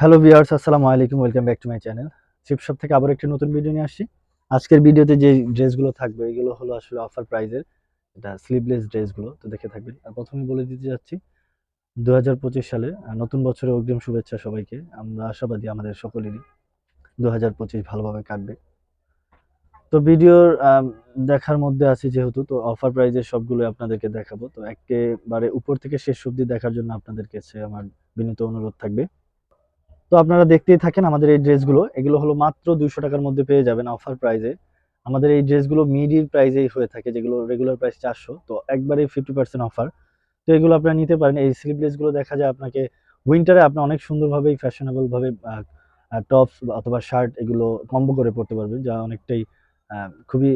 Hello viewers আসসালামু আলাইকুম welcome back to my channel cheap shop থেকে আবার একটি নতুন ভিডিও নিয়ে আসছি। আজকের ভিডিওতে যে ড্রেসগুলো থাকবে, এগুলো হলো আসলে অফার প্রাইজের এটা স্লিভলেস ড্রেসগুলো, তো দেখে থাকবেন। আর প্রথমে বলে দিতে যাচ্ছি দু হাজার পঁচিশ সালে নতুন বছরের অগ্রিম শুভেচ্ছা সবাইকে। আমরা আশাবাদী আমাদের সকলেরই দু হাজার পঁচিশ ভালোভাবে কাটবে। তো ভিডিওর দেখার মধ্যে আছি যেহেতু, তো অফার প্রাইজের সবগুলো আপনাদেরকে দেখাবো। তো একেবারে উপর থেকে শেষ অবধি দেখার জন্য আপনাদের কাছে আমার বিনীত অনুরোধ থাকবে। তো আপনারা দেখতেই থাকেন আমাদের এই ড্রেসগুলো। এগুলো হলো মাত্র দুইশো টাকার মধ্যে পেয়ে যাবেন অফার প্রাইজে আমাদের এই ড্রেসগুলো মিডির প্রাইজেই হয়ে থাকে, যেগুলো রেগুলার প্রাইস চারশো। তো একবারে ফিফটি পার্সেন্ট অফার তো এগুলো আপনারা নিতে পারেন। এই স্লিভলেসগুলো দেখা যায় আপনাকে উইন্টারে আপনি অনেক সুন্দরভাবেই ফ্যাশনেবলভাবে টপস অথবা শার্ট এগুলো কম্বো করে পরতে পারবেন, যা অনেকটাই খুবই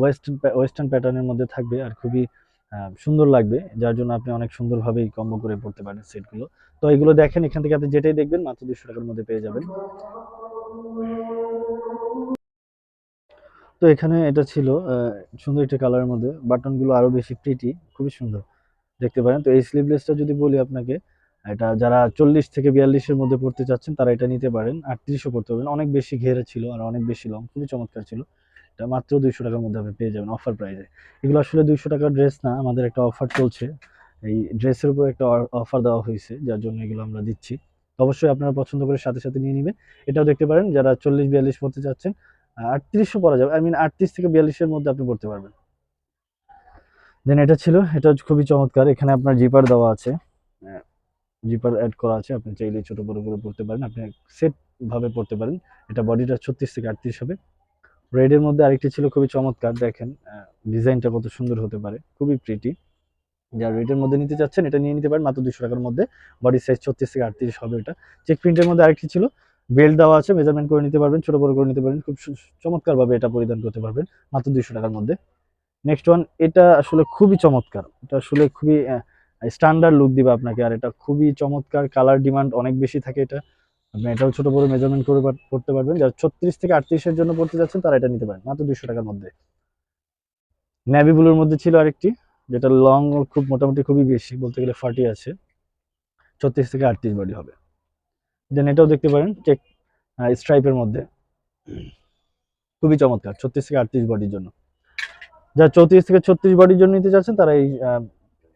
ওয়েস্টার্ন ওয়েস্টার্ন প্যাটার্নের মধ্যে থাকবে আর খুবই সুন্দর লাগবে, যার জন্য আপনি অনেক সুন্দরভাবেই কম্বো করে পড়তে পারেন সেটগুলো। তো এগুলো দেখেন, এখান থেকে আপনি যেটাই দেখবেন, মাত্র দুশো টাকার মধ্যে পেয়ে যাবেন। তো এখানে এটা ছিল সুন্দর একটা কালারের মধ্যে। বাটনগুলো আরও বেশি প্রিটি খুবই সুন্দর। দেখতে পারেন, তো এই স্লিভলেসটা যদি বলি আপনাকে, এটা যারা চল্লিশ থেকে বিয়াল্লিশের মধ্যে পড়তে চাচ্ছেন, তারা এটা নিতে পারেন। আটত্রিশও পড়তে পারবেন। অনেক বেশি ঘেরে ছিল আর অনেক বেশি লং খুবই চমৎকার ছিল। এটা মাত্র দুইশো টাকার মধ্যে আপনি পেয়ে যাবেন অফার প্রাইসে এগুলো আসলে দুইশো টাকার ড্রেস না, আমাদের একটা অফার চলছে। এই ড্রেসের উপর একটা অফার দেওয়া হয়েছে, যার জন্য এগুলো আমরা দিচ্ছি। অবশ্যই আপনারা পছন্দ করে সাথে সাথে নিয়ে নেবেন। এটাও দেখতে পারেন, যারা চল্লিশ, বিয়াল্লিশ পড়তে চাচ্ছেন, আটত্রিশও পরা যাবে আই মিন আটত্রিশ থেকে বিয়াল্লিশের মধ্যে আপনি পড়তে পারবেন। দেন এটা ছিল, এটা খুবই চমৎকার, এখানে আপনার জিপার দেওয়া আছে। জিপার অ্যাড করা আছে, আপনি চাইলে ছোট বড় করে পড়তে পারেন, আপনি সেট ভাবে পড়তে পারেন। এটা বডিটা ছত্রিশ থেকে আটত্রিশ হবে। রেডের মধ্যে আরেকটি ছিল খুবই চমৎকার, দেখেন ডিজাইনটা কত সুন্দর হতে পারে, খুবই প্রিটি যার রেডের মধ্যে নিতে চাচ্ছেন, এটা নিয়ে নিতে পারেন, মাত্র দুশো টাকার মধ্যে। বডি সাইজ ছত্রিশ থেকে আটত্রিশ হবে এটা। চেক প্রিন্টের মধ্যে আরেকটি ছিল বেল্ট দেওয়া আছে মেজারমেন্ট করে নিতে পারবেন, ছোট বড় করে নিতে পারবেন, খুব চমৎকার ভাবে এটা পরিধান করতে পারবেন, মাত্র দুশো টাকার মধ্যে। নেক্সট ওয়ান এটা আসলে খুবই চমৎকার, এটা আসলে খুবই স্ট্যান্ডার্ড লুক দিবে আপনাকে, আর এটা খুবই চমৎকার কালার ডিমান্ড অনেক বেশি থাকে এটা। আপনি এটাও ছোট বড় মেজারমেন্ট করে পড়তে পারবেন। যারা ছত্রিশ থেকে আটত্রিশের জন্য পড়তে যাচ্ছেন, তারা এটা নিতে পারেন। মাত্র দুশো টাকার মধ্যে। নেভি ব্লুর মধ্যে ছিল আরেকটি, যেটা লং খুব মোটামুটি খুবই বেশি, বলতে গেলে ফার্টি আছে। ছত্রিশ থেকে আটত্রিশ বডি হবে। দেন এটাও দেখতে পারেন চেক স্ট্রাইপের মধ্যে। খুবই চমৎকার, ছত্রিশ থেকে আটত্রিশ বডির জন্য। যারা চৌত্রিশ থেকে ছত্রিশ বডির জন্য নিতে চাচ্ছেন, তারা এই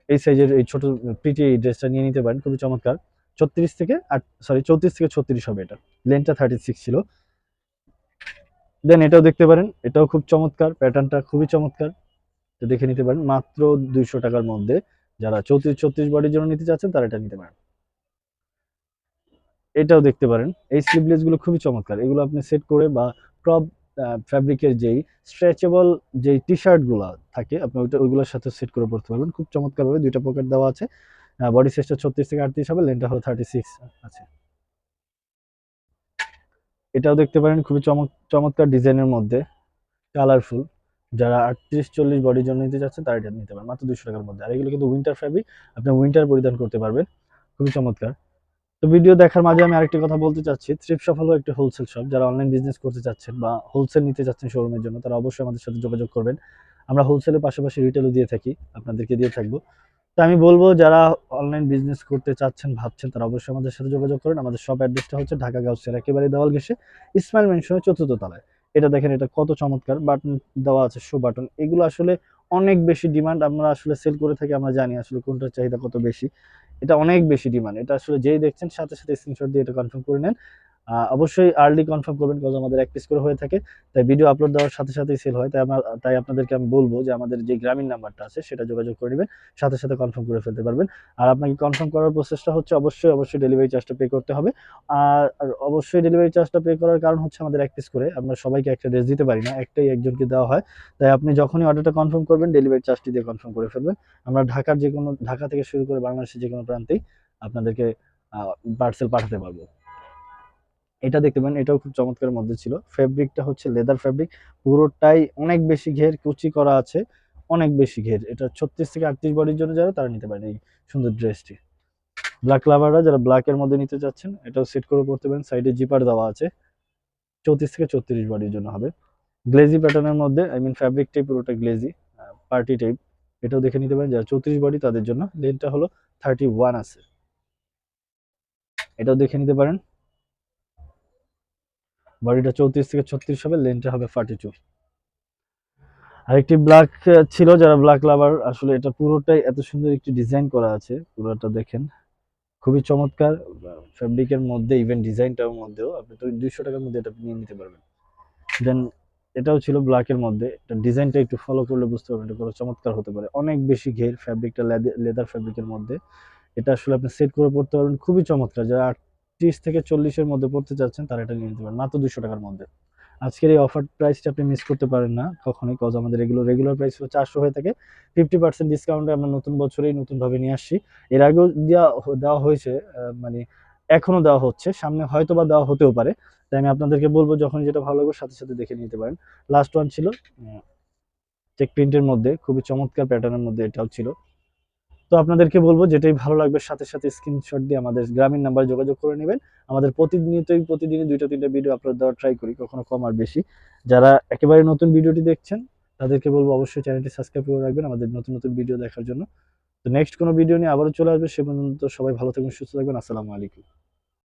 এই সাইজের এই ছোট প্রিটি এই ড্রেসটা নিয়ে নিতে পারেন। খুবই চমৎকার। ছত্রিশ থেকে আট সরি চৌত্রিশ থেকে ছত্রিশ হবে এটা। লেনটা থার্টি সিক্স ছিল। দেন এটাও দেখতে পারেন, এটাও খুব চমৎকার প্যাটার্নটা খুবই চমৎকার। দেখে নিতে পারেন, মাত্র দুইশো টাকার মধ্যে। যারা চৌত্রিশ, ছত্রিশ বডির জন্য নিতে চাচ্ছেন, তারা এটা নিতে পারেন। এটাও দেখতে পারেন, এই স্লিভলেসগুলো খুবই চমৎকার। এগুলো আপনি সেট করে বা ক্রপ ফ্যাব্রিকের যেই স্ট্রেচেবল যেই টি শার্টগুলো থাকে, আপনি ওইটা, ওইগুলোর সাথে সেট করে পড়তে পারবেন। খুব চমৎকার ভাবে দুইটা পকেট দেওয়া আছে। বডি সাইজটা ছত্রিশ থেকে আটত্রিশ হবে লেনটা হলো থার্টি সিক্স আছে এটাও দেখতে পারেন, খুবই চমক, চমৎকার ডিজাইনের মধ্যে কালারফুল যারা আটত্রিশ, চল্লিশ বডির জন্য নিতে চাচ্ছেন, তারা এটা নিতে পারেন, মাত্র দুশো টাকার মধ্যে। আর এগুলো কিন্তু উইন্টার ফ্যাব্রিক আপনি উইন্টার পরিধান করতে পারবেন, খুবই চমৎকার। তো ভিডিও দেখার মাঝে আমি আরেকটি কথা বলতে চাচ্ছি থ্রিপ শপ হলো একটি হোলসেল শপ যারা অনলাইন বিজনেস করতে চাচ্ছেন বা হোলসেল নিতে চাচ্ছেন শোরুমের জন্য, তারা অবশ্যই আমাদের সাথে যোগাযোগ করবেন। আমরা হোলসেলের পাশাপাশি রিটেলও দিয়ে থাকি, আপনাদেরকে দিয়ে থাকব। তো আমি বলব, যারা অনলাইন বিজনেস করতে চাচ্ছেন, ভাবছেন, তারা অবশ্যই আমাদের সাথে যোগাযোগ করেন। আমাদের সব অ্যাড্রেসটা হচ্ছে ঢাকা গাউসিয়ার একেবারে দেওয়াল ঘেসে ইসমাইল মেনশনের চতুর্থ তলায়। এটা দেখেন, এটা কত চমৎকার। বাটন দেওয়া আছে শো বাটন এগুলো আসলে অনেক বেশি ডিমান্ড আমরা আসলে সেল করে থাকি, আমরা জানি আসলে কোনটার চাহিদা কত বেশি। এটা অনেক বেশি ডিমান্ড এটা আসলে যেই দেখছেন, সাথে সাথে স্ক্রিনশট দিয়ে এটা কনফার্ম করে নেন। অবশ্যই আর্লি কনফার্ম করবেন কারণ আমাদের এক পিস করে হয়ে থাকে। তাই ভিডিও আপলোড দেওয়ার সাথে সাথেই সেল হয়। তাই আমার তাই আপনাদেরকে আমি বলব যে আমাদের যে গ্রামীণ নাম্বারটা আছে, সেটা যোগাযোগ করে নেবেন। সাথে সাথে কনফার্ম করে ফেলতে পারবেন। আর আপনাকে কনফার্ম করার প্রসেসটা হচ্ছে অবশ্যই অবশ্যই ডেলিভারি চার্জটা পে করতে হবে। আর আর অবশ্যই ডেলিভারি চার্জটা পে করার কারণ হচ্ছে আমাদের এক পিস করে। আমরা সবাইকে একটা ড্রেস দিতে পারি না, একটাই একজনকে দেওয়া হয়। তাই আপনি যখনই অর্ডারটা কনফার্ম করবেন ডেলিভারি চার্জটি দিয়ে কনফার্ম করে ফেলবেন। আমরা ঢাকার যে কোনো ঢাকা থেকে শুরু করে বাংলাদেশের যে কোনো প্রান্তেই আপনাদেরকে পার্সেল পাঠাতে পারব। এটা দেখতে পারেন, এটাও খুব চমৎকারের মধ্যে ছিল। ফেব্রিকটা হচ্ছে লেদার ফেব্রিক, পুরোটাই অনেক বেশি ঘের, কুচি করা আছে, অনেক বেশি ঘের। এটা ছত্রিশ থেকে আটত্রিশ বডির জন্য যারা, তারা নিতে পারেন এই সুন্দর ড্রেসটি। ব্ল্যাক লাভাররা যারা ব্ল্যাকের মধ্যে নিতে চাচ্ছেন, এটাও সেট করে পড়তে পারেন। সাইডে জিপার দেওয়া আছে, চৌত্রিশ থেকে চৌত্রিশ বডির জন্য হবে। গ্লেজি প্যাটার্নের মধ্যে আই মিন ফ্যাব্রিকটাই পুরোটা গ্লেজি পার্টি টাইপ এটাও দেখে নিতে পারেন, যারা চৌত্রিশ বডি, তাদের জন্য। লেনটা হলো থার্টি ওয়ান আছে। এটাও দেখে নিতে পারেন। বডিটা চৌত্রিশ থেকে ছত্রিশ হবে লেনটা হবে ফার্টি টু আরেকটি ব্ল্যাক ছিল যারা ব্ল্যাক লাভার আসলে এটা পুরোটাই এত সুন্দর একটি ডিজাইন করা আছে, পুরোটা দেখেন। খুবই চমৎকার ফ্যাব্রিকের মধ্যে ইভেন ডিজাইনটার মধ্যেও, আপনি তো দুইশো টাকার মধ্যে এটা নিয়ে নিতে পারবেন। দেন এটাও ছিল ব্ল্যাকের মধ্যে, এটা ডিজাইনটা একটু ফলো করলে বুঝতে পারবেন এটা চমৎকার হতে পারে। অনেক বেশি ঘের ফ্যাব্রিকটা লেদার ফ্যাব্রিকের মধ্যে। এটা আসলে আপনি সেট করে পড়তে পারবেন, খুবই চমৎকার, যারা আটত্রিশ থেকে চল্লিশের মধ্যে পড়তে চাচ্ছেন তারা এটা নিয়ে নিতে পারেন। মাত্র দুশো টাকার মধ্যে। আজকের এই অফার প্রাইসটা আপনি মিস করতে পারেন না। কখনোই কজ আমাদের এগুলো রেগুলার প্রাইস চারশো হয়ে থাকে। ফিফটি পার্সেন্ট ডিসকাউন্টে আমরা নতুন বছরেই নতুনভাবে নিয়ে আসছি। এর আগেও দেওয়া দেওয়া হয়েছে মানে এখনও দেওয়া হচ্ছে। সামনে হয়তো বা দেওয়া হতেও পারে। তাই আমি আপনাদেরকে বলব যখন যেটা ভালো লাগবে সাথে সাথে দেখে নিতে পারেন। লাস্ট ওয়ান ছিল চেক প্রিন্টের মধ্যে, খুবই চমৎকার প্যাটার্নের মধ্যে এটাও ছিল। তো আপনাদেরকে বলব যেটাই ভালো লাগবে, সাথে সাথে স্ক্রিনশট দিয়ে আমাদের গ্রামীণ নাম্বার যোগাযোগ করে নেবেন। আমাদের প্রতিনিয়তই প্রতিদিনই দুইটা, তিনটা ভিডিও আপলোড দেওয়ার ট্রাই করি, কখনো কম আর বেশি। যারা একেবারে নতুন ভিডিওটি দেখছেন, তাদেরকে বলব অবশ্যই চ্যানেলটি সাবস্ক্রাইব করে রাখবেন আমাদের নতুন নতুন ভিডিও দেখার জন্য। তো নেক্সট কোনো ভিডিও নিয়ে আবারও চলে আসবে, সে পর্যন্ত সবাই ভালো থাকবেন, সুস্থ থাকবেন, আসসালামু আলাইকুম।